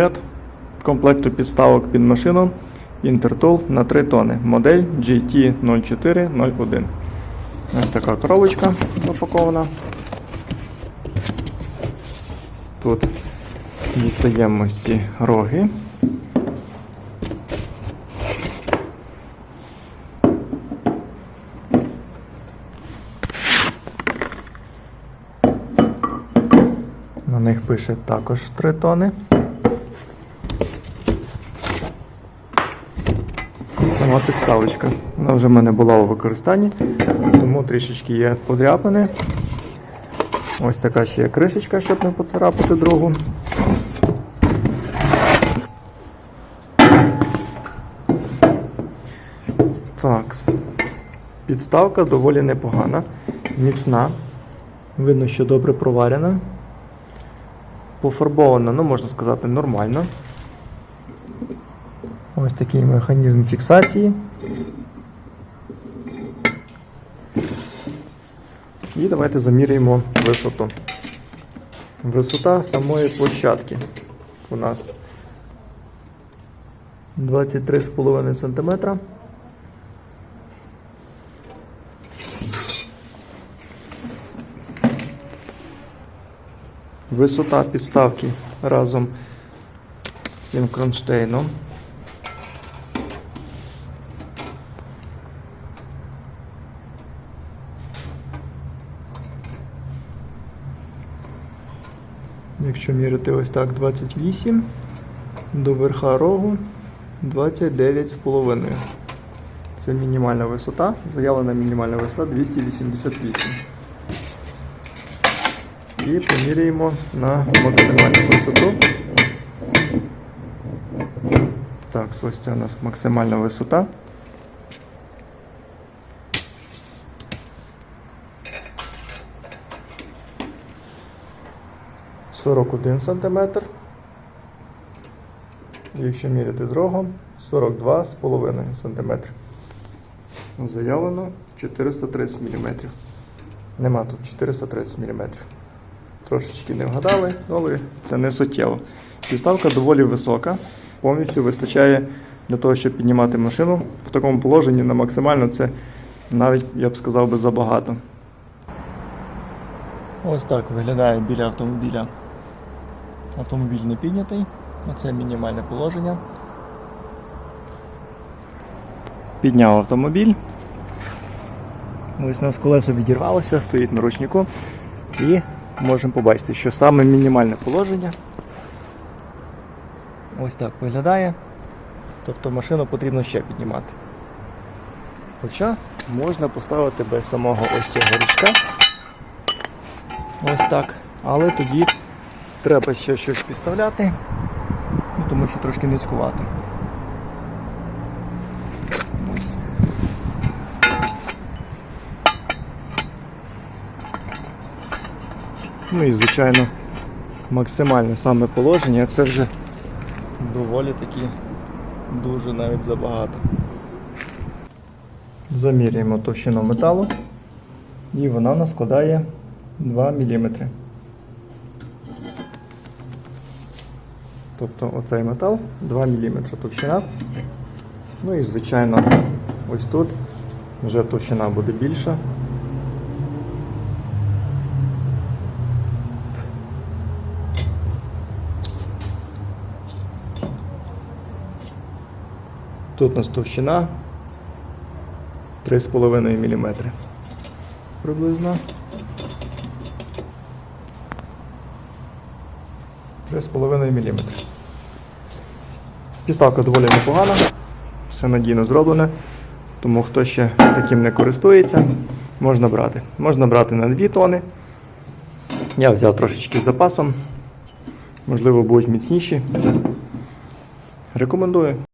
Ряд комплекту підставок під машину Intertool на 3 тони. Модель GT0401. Ось така коробочка запакована. Тут дістаємо ці роги. На них пише також 3 тони. Сама підставочка. Вона вже в мене була у використанні, тому трішечки є подряпини. Ось така ще є кришечка, щоб не поцарапати другу. Так. Підставка доволі непогана, міцна. Видно, що добре проварена. Пофарбована, ну можна сказати, нормально. Ось такий механізм фіксації. І давайте заміряємо висоту. Висота самої площадки у нас 23,5 см. Висота підставки разом з цим кронштейном. Якщо міряти ось так 28, до верха рогу 29,5. Це мінімальна висота. Заявлена мінімальна висота 288. І поміряємо на максимальну висоту. Так, ось це у нас максимальна висота. Сорок один сантиметр. Якщо міряти з рогом, 42,5 см. Заявлено 430 мм. Нема тут 430 мм. Трошечки не вгадали, але це не суттєво. Підставка доволі висока, повністю вистачає для того, щоб піднімати машину. В такому положенні на максимально це навіть, я б сказав би, забагато. Ось так виглядає біля автомобіля. Автомобіль не піднятий. Оце мінімальне положення. Підняв автомобіль. Ось у нас колесо відірвалося, стоїть на ручнику. І можемо побачити, що саме мінімальне положення ось так виглядає. Тобто машину потрібно ще піднімати. Хоча можна поставити без самого ось цього ручка. Ось так. Але тоді треба ще щось підставляти, ну, тому що трошки низькувато. Ось. Ну і звичайно максимальне саме положення це вже доволі таки дуже навіть забагато. Заміряємо товщину металу і вона у нас складає 2 мм. Тобто оцей метал 2 мм товщина. Ну і звичайно ось тут вже товщина буде більша. Тут у нас товщина 3,5 мм. Приблизно. 3,5 мм. Підставка доволі непогана, все надійно зроблене, тому хто ще таким не користується, можна брати. Можна брати на 2 тони. Я взяв трошечки з запасом, можливо, будуть міцніші. Рекомендую.